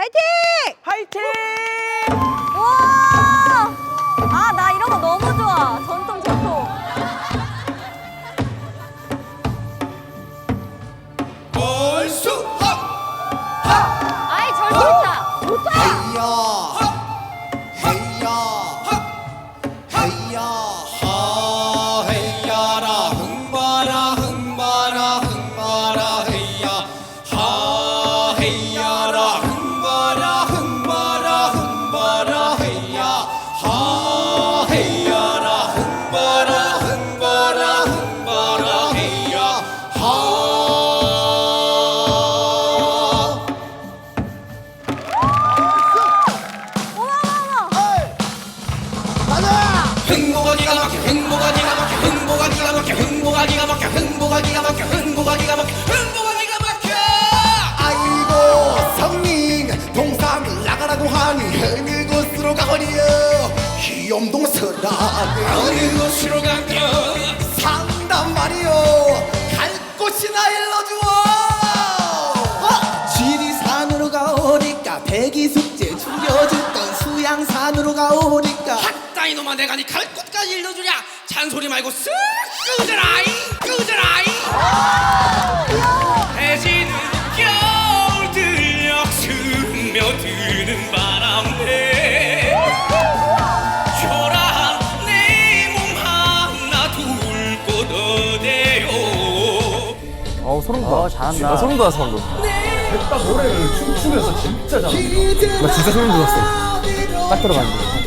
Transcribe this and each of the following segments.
파이팅! 화이팅! 흥바라 흥바라 흥바라 헤이야 하. 흥보가 기가 막혀 흥보가 기가 막혀 흥보가 기가 막혀 흥보가 기가 막혀 염동설하네 어느 곳으로 갈겨 상담 말이요. 갈 곳이나 일러주어. 지리산으로 가오니까 대기숙제 죽여줬던 수양산으로 가오니까. 핫다 이놈아. 내가 니 갈 곳까지 일러주랴. 잔소리 말고 쓱 끄져라잉 끄져라잉 해지는 겨울 들녘 스며드는 바람에 소름 돋아. 잘한다. 나 소름 돋아 소름 돋아. 딱 노래를 춤추면서 진짜 잘한다. 나 진짜 소름 돋았어. 딱 들어갔는데.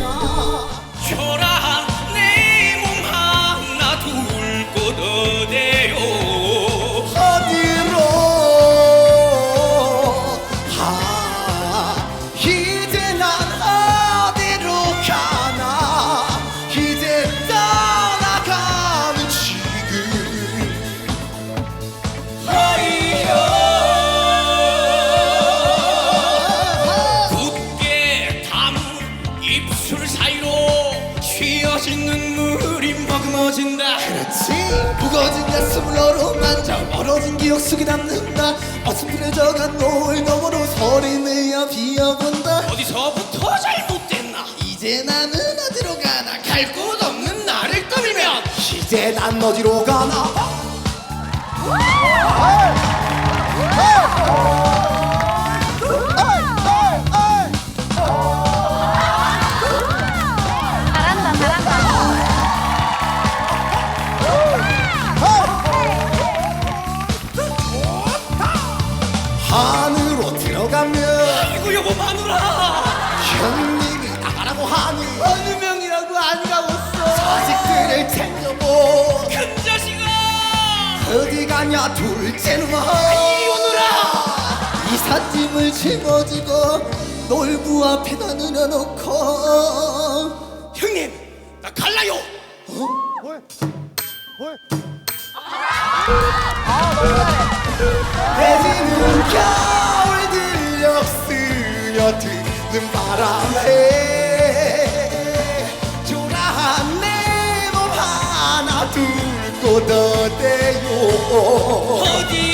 머금어진다. 그렇지. 무거워진 가슴을 어루만져 멀어진 기억 속에 남는다. 어슴푸레져간 노을 너머로 소리내어 비어본다. 어디서부터 잘못됐나? 이제 나는 어디로 가나? 갈 곳 없는 나를 떠밀면. 이제 난 어디로 가나? 잘 가냐 둘째놈아 이 오느라 이삿짐을 짊어지고 놀부 앞에다 늘어놓고. 형님 나 갈라요! 해지는 겨울 들녘 스며드는 바람에 초라한 내몸 하나 둘곳 어대요 어디